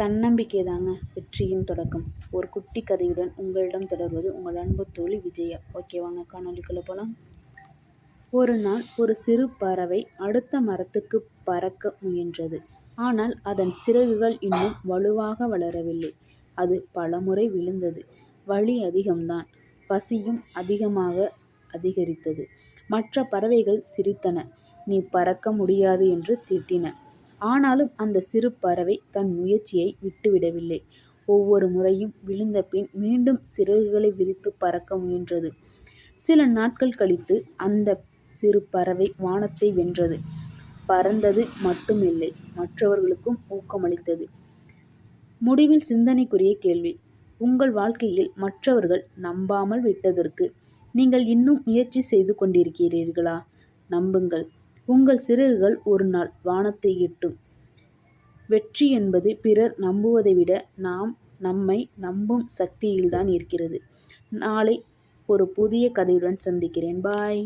தன்னம்பிக்கை தாங்க வெற்றியின் தொடக்கம். ஒரு குட்டி கதையுடன் உங்களிடம் தொடர்வது உங்கள் அன்பு தோழி விஜயா. ஓகே வாங்க காணொலிக்குள்ள போகலாம் ஒரு நாள் ஒரு சிறு பறவை அடுத்த மரத்துக்கு பறக்க முயன்றது. ஆனால் அதன் சிறகுகள் இன்னும் வலுவாக வளரவில்லை. அது பலமுறை விழுந்தது. வலி அதிகம்தான். பசியும் அதிகமாக அதிகரித்தது. மற்ற பறவைகள் சிரித்தன. நீ பறக்க முடியாது என்று திட்டின. ஆனாலும் அந்த சிறு பறவை தன் முயற்சியை விட்டுவிடவில்லை. ஒவ்வொரு முறையும் விழுந்த பின் மீண்டும் சிறகுகளை விரித்து பறக்க முயன்றது. சில நாட்கள் கழித்து அந்த சிறு பறவை வானத்தை வென்றது. பறந்தது மட்டுமில்லை மற்றவர்களுக்கும் ஊக்கமளித்தது. முடிவில் சிந்தனைக்குரிய கேள்வி உங்கள் வாழ்க்கையில் மற்றவர்கள் நம்பாமல் விட்டதற்கு நீங்கள் இன்னும் முயற்சி செய்து கொண்டிருக்கிறீர்களா? நம்புங்கள். உங்கள் சிறகுகள் ஒரு நாள் வானத்தை எட்டும். வெற்றி என்பது பிறர் நம்புவதை விட நாம் நம்மை நம்பும் சக்தியில்தான் இருக்கிறது. நாளை ஒரு புதிய கதையுடன் சந்திக்கிறேன். பாய்.